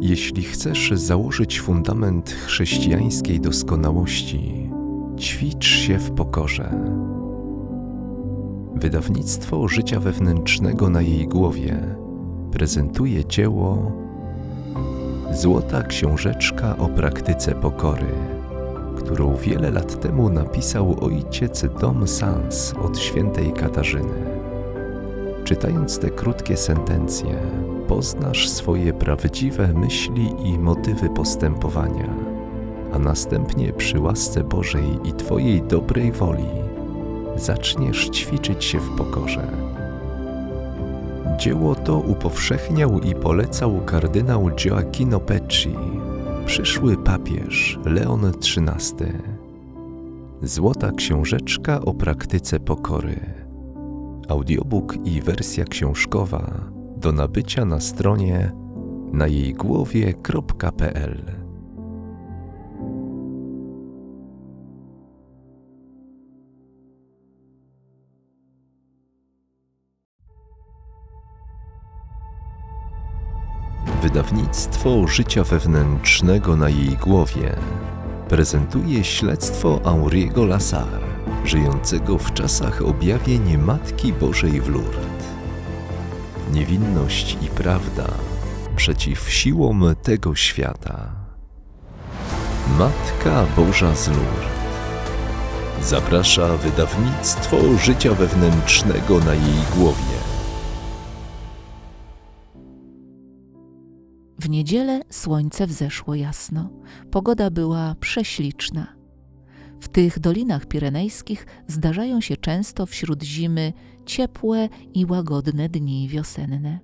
Jeśli chcesz założyć fundament chrześcijańskiej doskonałości, ćwicz się w pokorze. Wydawnictwo życia wewnętrznego na jej głowie prezentuje dzieło Złota książeczka o praktyce pokory, którą wiele lat temu napisał ojciec Dom Sans od świętej Katarzyny. Czytając te krótkie sentencje, poznasz swoje prawdziwe myśli i motywy postępowania, a następnie przy łasce Bożej i Twojej dobrej woli zaczniesz ćwiczyć się w pokorze. Dzieło to upowszechniał i polecał kardynał Gioacchino Pecci, przyszły papież Leon XIII. Złota książeczka o praktyce pokory. Audiobook i wersja książkowa do nabycia na stronie na jej głowie.pl. Wydawnictwo życia wewnętrznego na jej głowie prezentuje śledztwo Auriego Lasar, żyjącego w czasach objawień Matki Bożej w Lourdes. Niewinność i prawda przeciw siłom tego świata. Matka Boża z Lourdes zaprasza wydawnictwo życia wewnętrznego na jej głowie. W niedzielę słońce wzeszło jasno. Pogoda była prześliczna. W tych dolinach pirenejskich zdarzają się często wśród zimy ciepłe i łagodne dni wiosenne.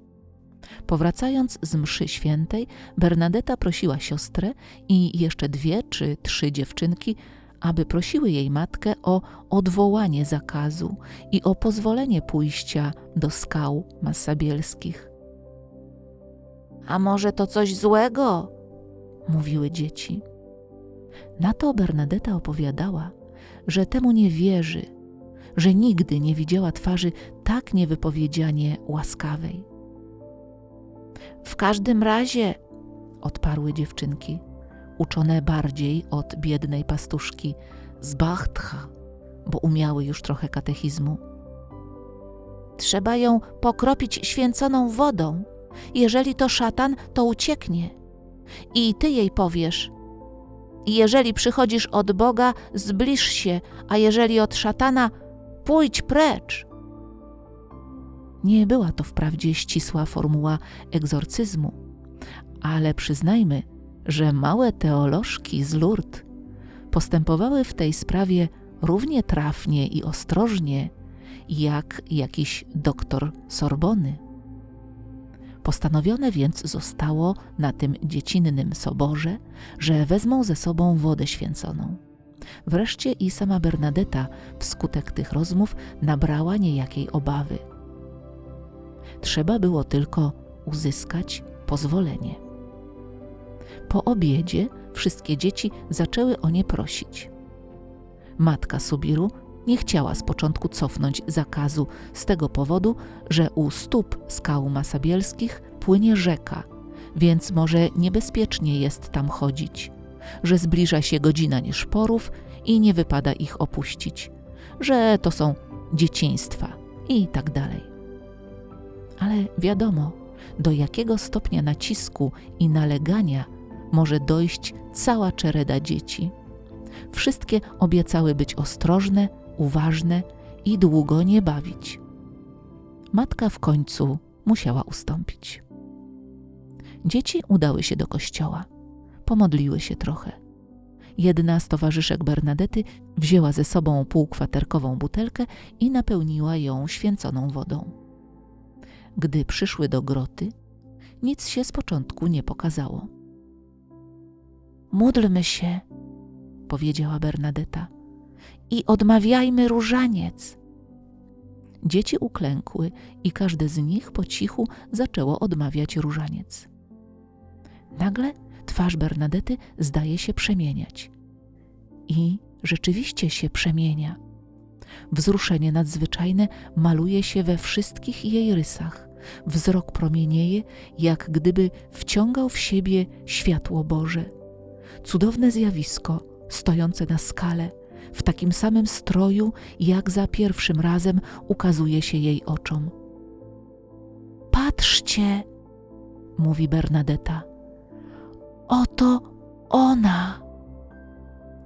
Powracając z mszy świętej, Bernadetta prosiła siostrę i jeszcze dwie czy trzy dziewczynki, aby prosiły jej matkę o odwołanie zakazu i o pozwolenie pójścia do skał massabielskich. A może to coś złego? mówiły dzieci. Na to Bernadetta opowiadała, że temu nie wierzy, że nigdy nie widziała twarzy tak niewypowiedzianie łaskawej. W każdym razie, odparły dziewczynki, uczone bardziej od biednej pastuszki z Bachtcha, bo umiały już trochę katechizmu. Trzeba ją pokropić święconą wodą. Jeżeli to szatan, to ucieknie. I ty jej powiesz: Jeżeli przychodzisz od Boga, zbliż się, a jeżeli od szatana, pójdź precz. Nie była to wprawdzie ścisła formuła egzorcyzmu, ale przyznajmy, że małe teolożki z Lourdes postępowały w tej sprawie równie trafnie i ostrożnie, jak jakiś doktor Sorbony. Postanowione więc zostało na tym dziecinnym soborze, że wezmą ze sobą wodę święconą. Wreszcie i sama Bernadetta wskutek tych rozmów nabrała niejakiej obawy. Trzeba było tylko uzyskać pozwolenie. Po obiedzie wszystkie dzieci zaczęły o nie prosić. Matka Subiru nie chciała z początku cofnąć zakazu z tego powodu, że u stóp skał masabielskich płynie rzeka, więc może niebezpiecznie jest tam chodzić, że zbliża się godzina nieszporów i nie wypada ich opuścić, że to są dzieciństwa i tak dalej. Ale wiadomo, do jakiego stopnia nacisku i nalegania może dojść cała czereda dzieci. Wszystkie obiecały być ostrożne, uważne i długo nie bawić. Matka w końcu musiała ustąpić. Dzieci udały się do kościoła. Pomodliły się trochę. Jedna z towarzyszek Bernadety wzięła ze sobą półkwaterkową butelkę i napełniła ją święconą wodą. Gdy przyszły do groty, nic się z początku nie pokazało. Módlmy się, powiedziała Bernadetta, i odmawiajmy różaniec. Dzieci uklękły i każde z nich po cichu zaczęło odmawiać różaniec. Nagle twarz Bernadety zdaje się przemieniać. I rzeczywiście się przemienia. Wzruszenie nadzwyczajne maluje się we wszystkich jej rysach, Wzrok promienieje, jak gdyby wciągał w siebie światło Boże. Cudowne zjawisko, stojące na skale, w takim samym stroju, jak za pierwszym razem ukazuje się jej oczom. Patrzcie, mówi Bernadetta. Oto ona.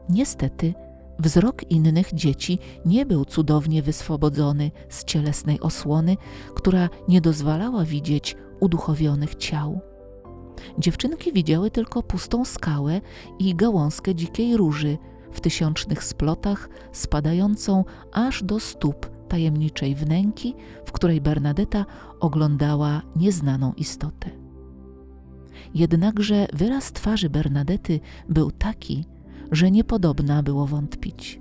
Niestety, wzrok innych dzieci nie był cudownie wyswobodzony z cielesnej osłony, która nie dozwalała widzieć uduchowionych ciał. Dziewczynki widziały tylko pustą skałę i gałązkę dzikiej róży w tysiącznych splotach, spadającą aż do stóp tajemniczej wnęki, w której Bernadetta oglądała nieznaną istotę. Jednakże wyraz twarzy Bernadety był taki, że niepodobna było wątpić.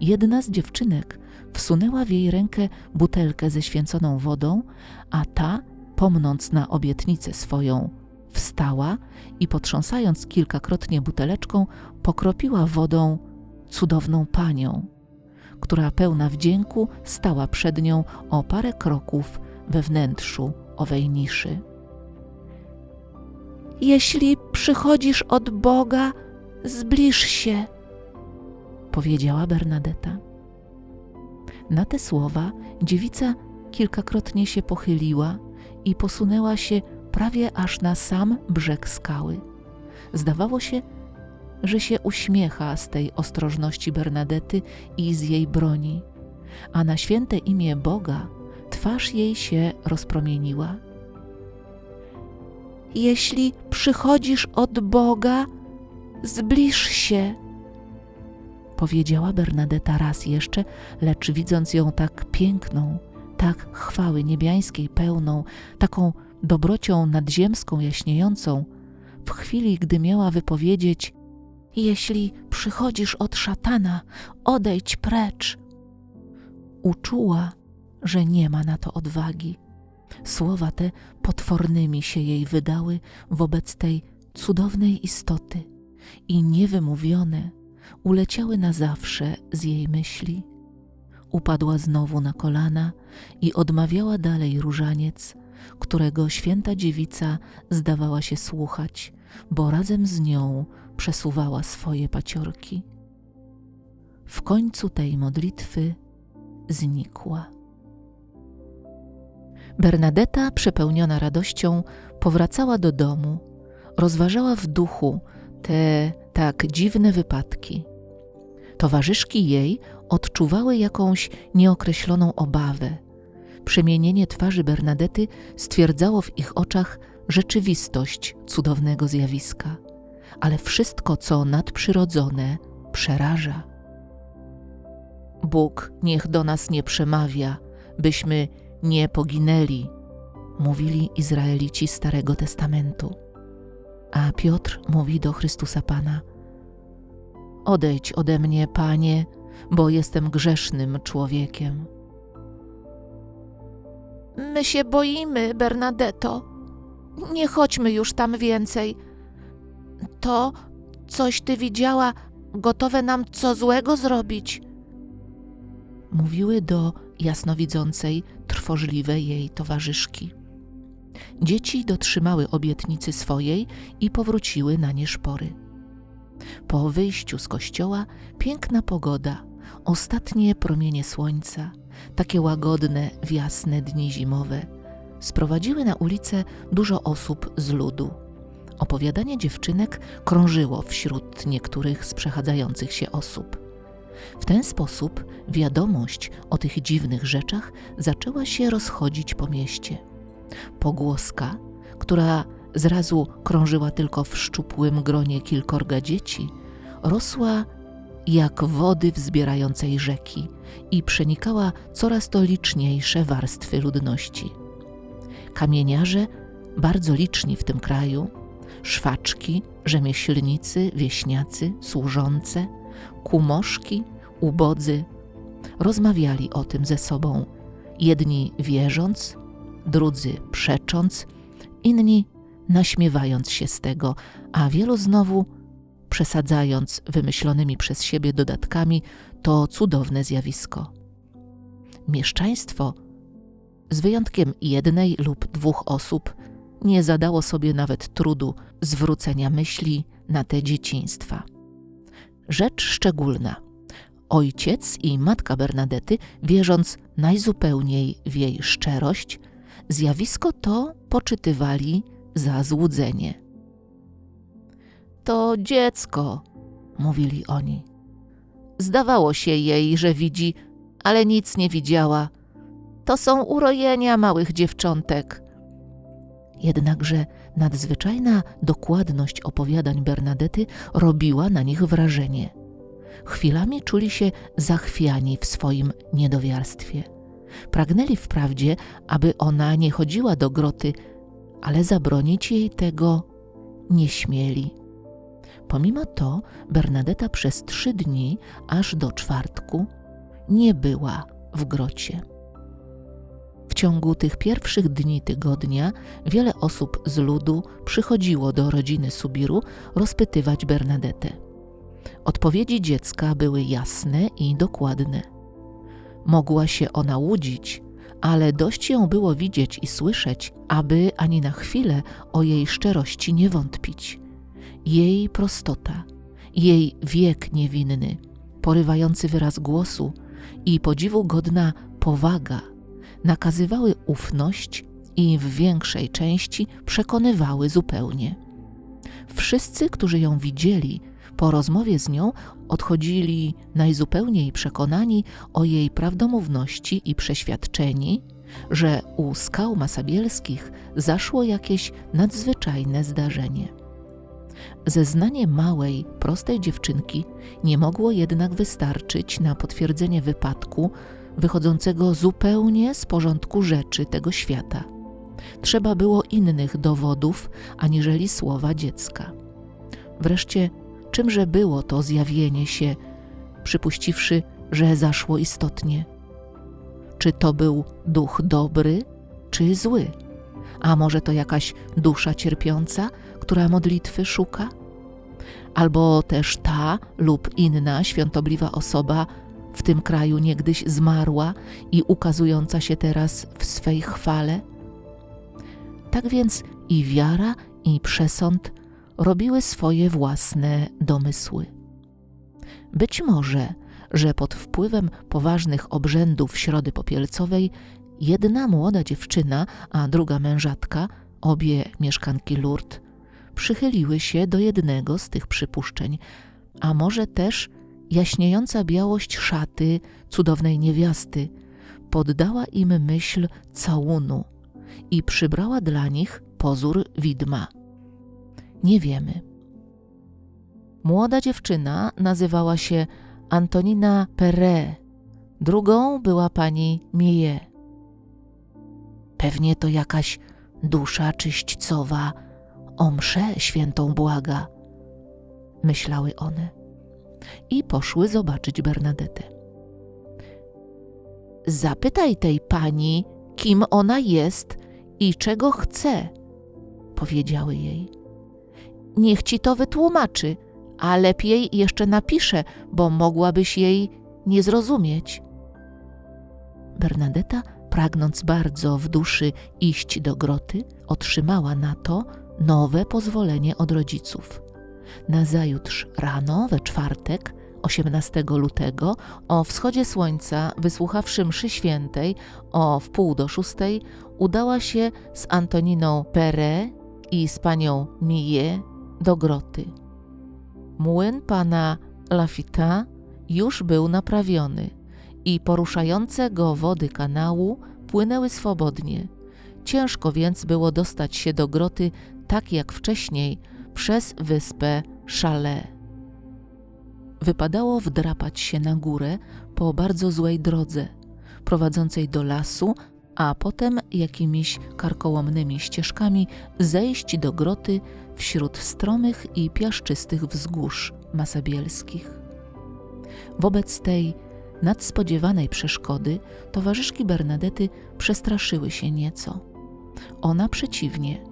Jedna z dziewczynek wsunęła w jej rękę butelkę ze święconą wodą, a ta, pomnąc na obietnicę swoją, wstała i potrząsając kilkakrotnie buteleczką, pokropiła wodą cudowną panią, która pełna wdzięku stała przed nią o parę kroków we wnętrzu owej niszy. Jeśli przychodzisz od Boga, zbliż się, powiedziała Bernadetta. Na te słowa dziewica kilkakrotnie się pochyliła i posunęła się prawie aż na sam brzeg skały. Zdawało się, że się uśmiecha z tej ostrożności Bernadety i z jej broni, a na święte imię Boga twarz jej się rozpromieniła. Jeśli przychodzisz od Boga, zbliż się, powiedziała Bernadetta raz jeszcze, lecz widząc ją tak piękną, tak chwały niebiańskiej pełną, taką dobrocią nadziemską jaśniejącą, w chwili, gdy miała wypowiedzieć: Jeśli przychodzisz od szatana, odejdź precz. Uczuła, że nie ma na to odwagi. Słowa te potwornymi się jej wydały wobec tej cudownej istoty i niewymówione uleciały na zawsze z jej myśli. Upadła znowu na kolana i odmawiała dalej różaniec, którego święta dziewica zdawała się słuchać, bo razem z nią przesuwała swoje paciorki. W końcu tej modlitwy znikła. Bernadetta, przepełniona radością, powracała do domu, rozważała w duchu te tak dziwne wypadki. Towarzyszki jej odczuwały jakąś nieokreśloną obawę. Przemienienie twarzy Bernadety stwierdzało w ich oczach rzeczywistość cudownego zjawiska, ale wszystko, co nadprzyrodzone, przeraża. Bóg niech do nas nie przemawia, byśmy nie poginęli, mówili Izraelici Starego Testamentu. A Piotr mówi do Chrystusa Pana: Odejdź ode mnie, Panie, bo jestem grzesznym człowiekiem. My się boimy, Bernadetto. Nie chodźmy już tam więcej. To coś ty widziała, gotowe nam co złego zrobić. Mówiły do jasnowidzącej, trwożliwej jej towarzyszki. Dzieci dotrzymały obietnicy swojej i powróciły na nie szpory. Po wyjściu z kościoła piękna pogoda, ostatnie promienie słońca, takie łagodne w jasne dni zimowe, sprowadziły na ulicę dużo osób z ludu. Opowiadanie dziewczynek krążyło wśród niektórych z przechadzających się osób. W ten sposób wiadomość o tych dziwnych rzeczach zaczęła się rozchodzić po mieście. Pogłoska, która zrazu krążyła tylko w szczupłym gronie kilkorga dzieci, rosła jak wody wzbierającej rzeki i przenikała coraz to liczniejsze warstwy ludności. Kamieniarze, bardzo liczni w tym kraju, szwaczki, rzemieślnicy, wieśniacy, służące, kumoszki, ubodzy, rozmawiali o tym ze sobą, jedni wierząc, drudzy przecząc, inni naśmiewając się z tego, a wielu znowu przesadzając wymyślonymi przez siebie dodatkami to cudowne zjawisko. Mieszczaństwo z wyjątkiem jednej lub dwóch osób, nie zadało sobie nawet trudu zwrócenia myśli na te dzieciństwa. Rzecz szczególna. Ojciec i matka Bernadety, wierząc najzupełniej w jej szczerość, zjawisko to poczytywali za złudzenie. To dziecko, mówili oni. Zdawało się jej, że widzi, ale nic nie widziała. To są urojenia małych dziewczątek. Jednakże nadzwyczajna dokładność opowiadań Bernadety robiła na nich wrażenie. Chwilami czuli się zachwiani w swoim niedowiarstwie. Pragnęli wprawdzie, aby ona nie chodziła do groty, ale zabronić jej tego nie śmieli. Pomimo to Bernadeta przez trzy dni, aż do czwartku, nie była w grocie. W ciągu tych pierwszych dni tygodnia wiele osób z ludu przychodziło do rodziny Subiru rozpytywać Bernadetę. Odpowiedzi dziecka były jasne i dokładne. Mogła się ona łudzić, ale dość ją było widzieć i słyszeć, aby ani na chwilę o jej szczerości nie wątpić. Jej prostota, jej wiek niewinny, porywający wyraz głosu i podziwu godna powaga nakazywały ufność i w większej części przekonywały zupełnie. Wszyscy, którzy ją widzieli, po rozmowie z nią odchodzili najzupełniej przekonani o jej prawdomówności i przeświadczeni, że u skał masabielskich zaszło jakieś nadzwyczajne zdarzenie. Zeznanie małej, prostej dziewczynki nie mogło jednak wystarczyć na potwierdzenie wypadku wychodzącego zupełnie z porządku rzeczy tego świata. Trzeba było innych dowodów aniżeli słowa dziecka. Wreszcie, czymże było to zjawienie się, przypuściwszy, że zaszło istotnie? Czy to był duch dobry, czy zły? A może to jakaś dusza cierpiąca, która modlitwy szuka? Albo też ta lub inna świątobliwa osoba w tym kraju niegdyś zmarła i ukazująca się teraz w swej chwale? Tak więc i wiara, i przesąd robiły swoje własne domysły. Być może, że pod wpływem poważnych obrzędów Środy Popielcowej jedna młoda dziewczyna, a druga mężatka, obie mieszkanki Lourdes, przychyliły się do jednego z tych przypuszczeń, a może też jaśniejąca białość szaty cudownej niewiasty poddała im myśl całunu i przybrała dla nich pozór widma. Nie wiemy. Młoda dziewczyna nazywała się Antonina Perret, drugą była pani Millet. Pewnie to jakaś dusza czyśćcowa, o mszę świętą błaga, myślały one i poszły zobaczyć Bernadetę. Zapytaj tej pani, kim ona jest i czego chce, powiedziały jej. Niech ci to wytłumaczy, a lepiej jeszcze napisze, bo mogłabyś jej nie zrozumieć. Bernadeta, pragnąc bardzo w duszy iść do groty, otrzymała na to nowe pozwolenie od rodziców. Nazajutrz rano, we czwartek, 18 lutego, o wschodzie słońca, wysłuchawszy mszy świętej o wpół do szóstej, udała się z Antoniną Perret i z panią Millet do groty. Młyn pana Lafita już był naprawiony i poruszające go wody kanału płynęły swobodnie. Ciężko więc było dostać się do groty tak jak wcześniej przez wyspę Chalet. Wypadało wdrapać się na górę po bardzo złej drodze, prowadzącej do lasu, a potem jakimiś karkołomnymi ścieżkami zejść do groty wśród stromych i piaszczystych wzgórz masabielskich. Wobec tej nadspodziewanej przeszkody towarzyszki Bernadety przestraszyły się nieco. Ona przeciwnie,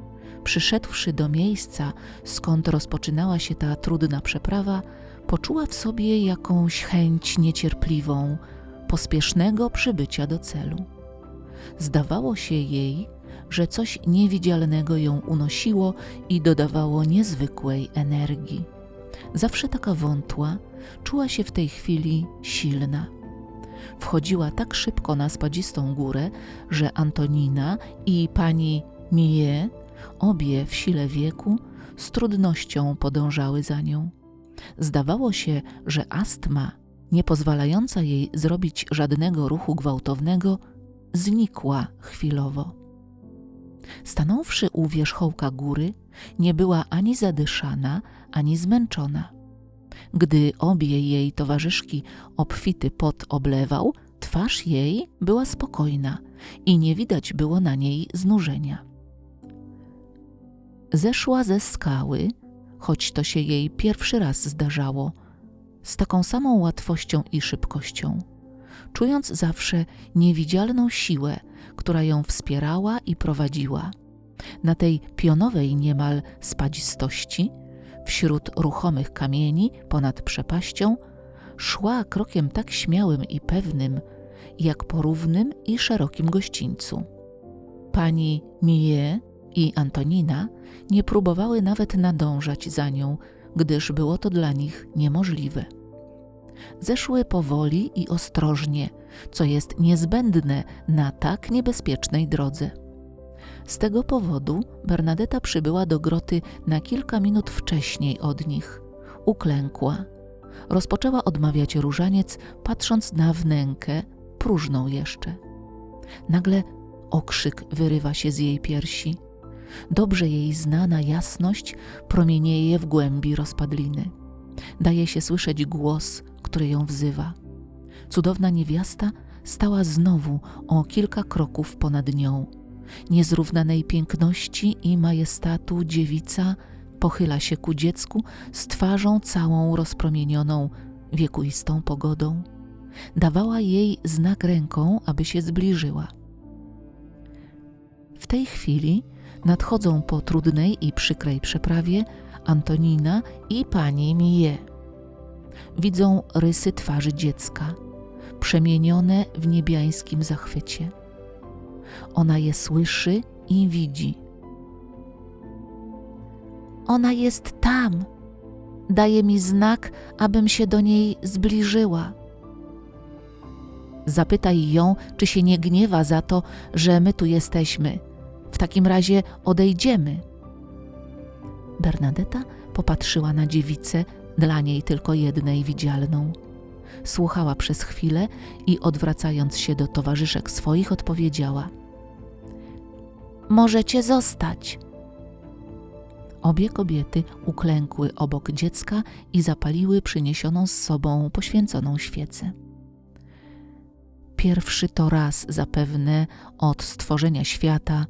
przyszedłszy do miejsca, skąd rozpoczynała się ta trudna przeprawa, poczuła w sobie jakąś chęć niecierpliwą, pospiesznego przybycia do celu. Zdawało się jej, że coś niewidzialnego ją unosiło i dodawało niezwykłej energii. Zawsze taka wątła, czuła się w tej chwili silna. Wchodziła tak szybko na spadzistą górę, że Antonina i pani Mie, obie w sile wieku, z trudnością podążały za nią. Zdawało się, że astma, nie pozwalająca jej zrobić żadnego ruchu gwałtownego, znikła chwilowo. Stanąwszy u wierzchołka góry, nie była ani zadyszana, ani zmęczona. Gdy obie jej towarzyszki obfity pot oblewał, twarz jej była spokojna i nie widać było na niej znużenia. Zeszła ze skały, choć to się jej pierwszy raz zdarzało, z taką samą łatwością i szybkością, czując zawsze niewidzialną siłę, która ją wspierała i prowadziła. Na tej pionowej niemal spadzistości, wśród ruchomych kamieni ponad przepaścią, szła krokiem tak śmiałym i pewnym, jak po równym i szerokim gościńcu. Pani Mie i Antonina nie próbowały nawet nadążać za nią, gdyż było to dla nich niemożliwe. Zeszły powoli i ostrożnie, co jest niezbędne na tak niebezpiecznej drodze. Z tego powodu Bernadetta przybyła do groty na kilka minut wcześniej od nich. Uklękła. Rozpoczęła odmawiać różaniec, patrząc na wnękę, próżną jeszcze. Nagle okrzyk wyrywa się z jej piersi. Dobrze jej znana jasność promienieje w głębi rozpadliny. Daje się słyszeć głos, który ją wzywa. Cudowna niewiasta stała znowu o kilka kroków ponad nią. Niezrównanej piękności i majestatu dziewica pochyla się ku dziecku z twarzą całą rozpromienioną wiekuistą pogodą. Dawała jej znak ręką, aby się zbliżyła. W tej chwili nadchodzą po trudnej i przykrej przeprawie Antonina i pani Mie. Widzą rysy twarzy dziecka, przemienione w niebiańskim zachwycie. Ona je słyszy i widzi. Ona jest tam. Daje mi znak, abym się do niej zbliżyła. Zapytaj ją, czy się nie gniewa za to, że my tu jesteśmy. W takim razie odejdziemy. Bernadetta popatrzyła na dziewicę, dla niej tylko jednej widzialną. Słuchała przez chwilę i odwracając się do towarzyszek swoich, odpowiedziała: Możecie zostać. Obie kobiety uklękły obok dziecka i zapaliły przyniesioną z sobą poświęconą świecę. Pierwszy to raz zapewne od stworzenia świata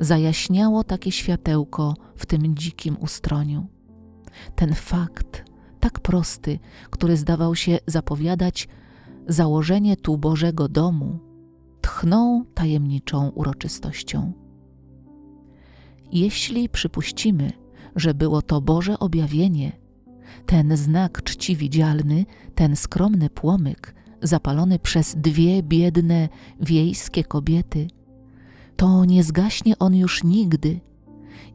zajaśniało takie światełko w tym dzikim ustroniu. Ten fakt, tak prosty, który zdawał się zapowiadać założenie tu Bożego domu, tchnął tajemniczą uroczystością. Jeśli przypuścimy, że było to Boże objawienie, ten znak czci widzialny, ten skromny płomyk, zapalony przez dwie biedne wiejskie kobiety, to nie zgaśnie on już nigdy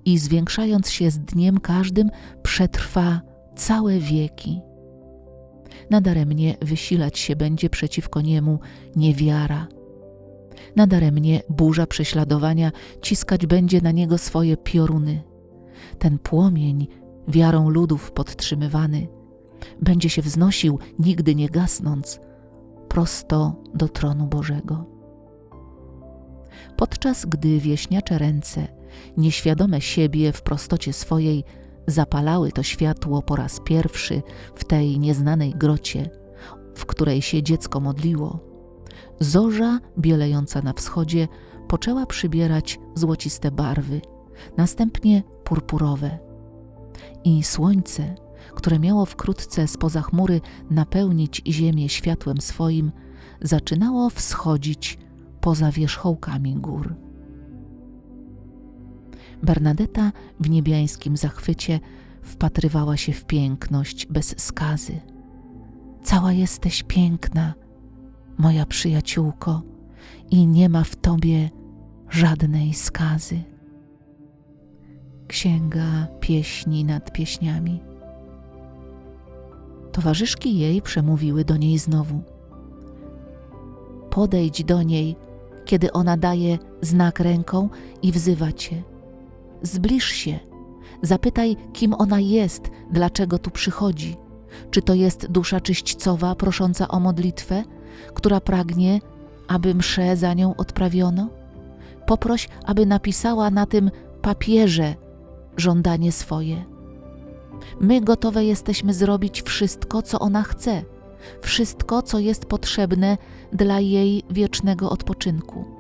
i zwiększając się z dniem każdym, przetrwa całe wieki. Nadaremnie wysilać się będzie przeciwko niemu niewiara. Nadaremnie burza prześladowania ciskać będzie na niego swoje pioruny. Ten płomień, wiarą ludów podtrzymywany, będzie się wznosił, nigdy nie gasnąc, prosto do tronu Bożego. Podczas gdy wieśniacze ręce, nieświadome siebie w prostocie swojej, zapalały to światło po raz pierwszy w tej nieznanej grocie, w której się dziecko modliło, zorza bielejąca na wschodzie poczęła przybierać złociste barwy, następnie purpurowe. I słońce, które miało wkrótce spoza chmury napełnić ziemię światłem swoim, zaczynało wschodzić poza wierzchołkami gór. Bernadetta w niebiańskim zachwycie wpatrywała się w piękność bez skazy. Cała jesteś piękna, moja przyjaciółko, i nie ma w tobie żadnej skazy. Księga pieśni nad pieśniami. Towarzyszki jej przemówiły do niej znowu. Podejdź do niej, kiedy ona daje znak ręką i wzywa cię. Zbliż się, zapytaj, kim ona jest, dlaczego tu przychodzi. Czy to jest dusza czyśćcowa prosząca o modlitwę, która pragnie, aby mszę za nią odprawiono? Poproś, aby napisała na tym papierze żądanie swoje. My gotowe jesteśmy zrobić wszystko, co ona chce, wszystko, co jest potrzebne dla jej wiecznego odpoczynku.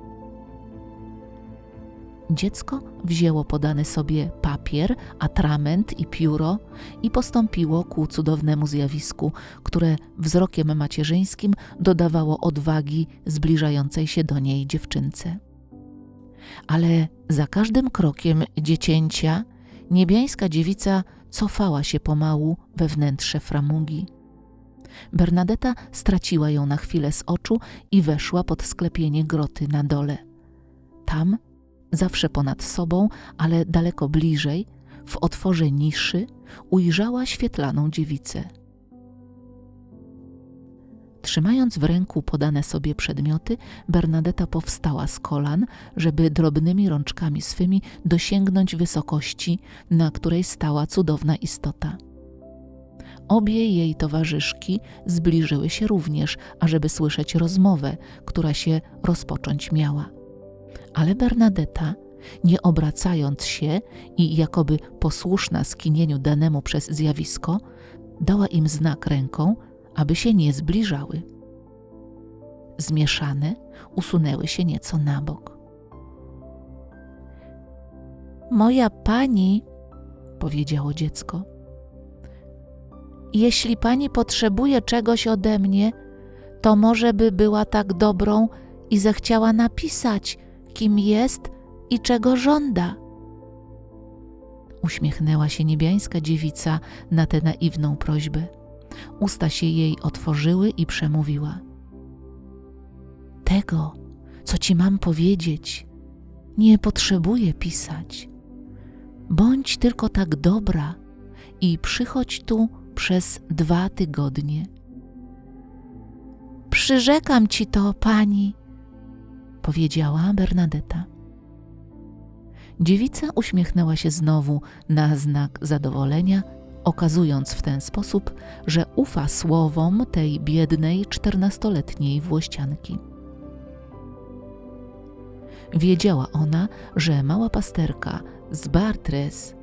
Dziecko wzięło podany sobie papier, atrament i pióro i postąpiło ku cudownemu zjawisku, które wzrokiem macierzyńskim dodawało odwagi zbliżającej się do niej dziewczynce. Ale za każdym krokiem dziecięcia niebiańska dziewica cofała się pomału we wnętrze framugi. Bernadetta straciła ją na chwilę z oczu i weszła pod sklepienie groty na dole. Tam, zawsze ponad sobą, ale daleko bliżej, w otworze niszy, ujrzała świetlaną dziewicę. Trzymając w ręku podane sobie przedmioty, Bernadetta powstała z kolan, żeby drobnymi rączkami swymi dosięgnąć wysokości, na której stała cudowna istota. Obie jej towarzyszki zbliżyły się również, ażeby słyszeć rozmowę, która się rozpocząć miała. Ale Bernadetta, nie obracając się i jakoby posłuszna skinieniu danemu przez zjawisko, dała im znak ręką, aby się nie zbliżały. Zmieszane usunęły się nieco na bok. Moja pani, powiedziało dziecko, jeśli pani potrzebuje czegoś ode mnie, to może by była tak dobrą i zechciała napisać, kim jest i czego żąda. Uśmiechnęła się niebiańska dziewica na tę naiwną prośbę. Usta się jej otworzyły i przemówiła. Tego, co ci mam powiedzieć, nie potrzebuję pisać. Bądź tylko tak dobra i przychodź tu przez dwa tygodnie. Przyrzekam ci to, pani, powiedziała Bernadetta. Dziewica uśmiechnęła się znowu na znak zadowolenia, okazując w ten sposób, że ufa słowom tej biednej czternastoletniej włościanki. Wiedziała ona, że mała pasterka z Bartres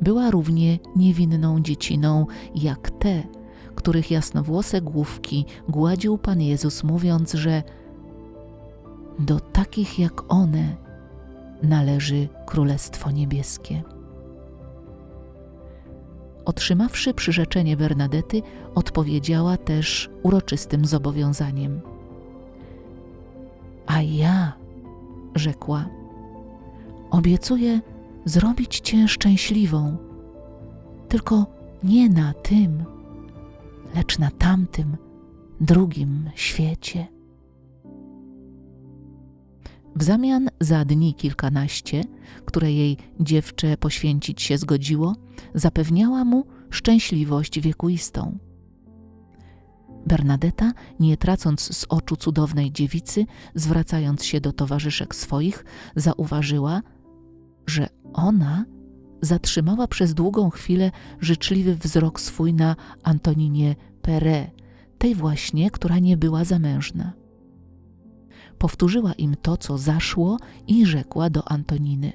była równie niewinną dzieciną jak te, których jasnowłose główki gładził Pan Jezus, mówiąc, że do takich jak one należy Królestwo Niebieskie. Otrzymawszy przyrzeczenie Bernadety, odpowiedziała też uroczystym zobowiązaniem. A ja, rzekła, obiecuję zrobić cię szczęśliwą, tylko nie na tym, lecz na tamtym, drugim świecie. W zamian za dni kilkanaście, które jej dziewczę poświęcić się zgodziło, zapewniała mu szczęśliwość wiekuistą. Bernadetta, nie tracąc z oczu cudownej dziewicy, zwracając się do towarzyszek swoich, zauważyła, że ona zatrzymała przez długą chwilę życzliwy wzrok swój na Antoninie Perret, tej właśnie, która nie była zamężna. Powtórzyła im to, co zaszło i rzekła do Antoniny.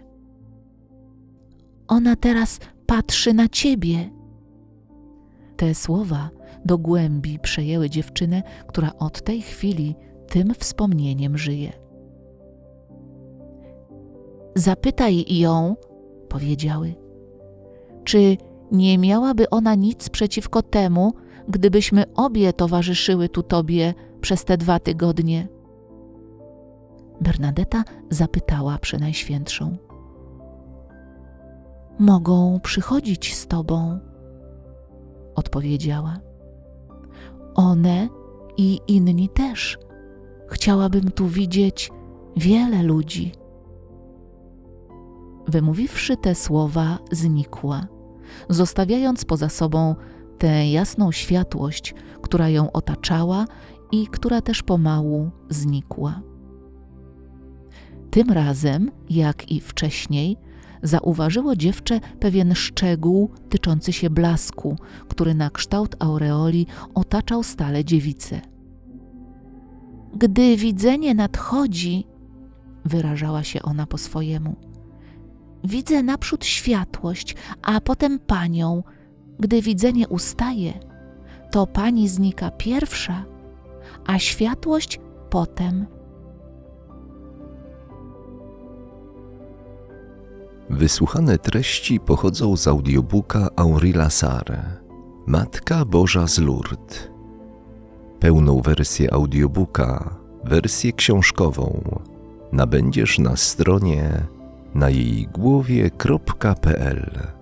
Ona teraz patrzy na ciebie. Te słowa do głębi przejęły dziewczynę, która od tej chwili tym wspomnieniem żyje. Zapytaj ją, powiedziały, czy nie miałaby ona nic przeciwko temu, gdybyśmy obie towarzyszyły tu tobie przez te dwa tygodnie. Bernadetta zapytała Przenajświętszą. Mogą przychodzić z tobą, odpowiedziała. One i inni też, Chciałabym tu widzieć wiele ludzi. Wymówiwszy te słowa, znikła, zostawiając poza sobą tę jasną światłość, która ją otaczała i która też pomału znikła. Tym razem, jak i wcześniej, zauważyło dziewczę pewien szczegół tyczący się blasku, który na kształt aureoli otaczał stale dziewicę. Gdy widzenie nadchodzi, wyrażała się ona po swojemu, widzę naprzód światłość, a potem panią. Gdy widzenie ustaje, to pani znika pierwsza, a światłość potem. Wysłuchane treści pochodzą z audiobooka Aurila Sare, Matka Boża z Lourdes. Pełną wersję audiobooka, wersję książkową, nabędziesz na stronie na jej głowie.pl.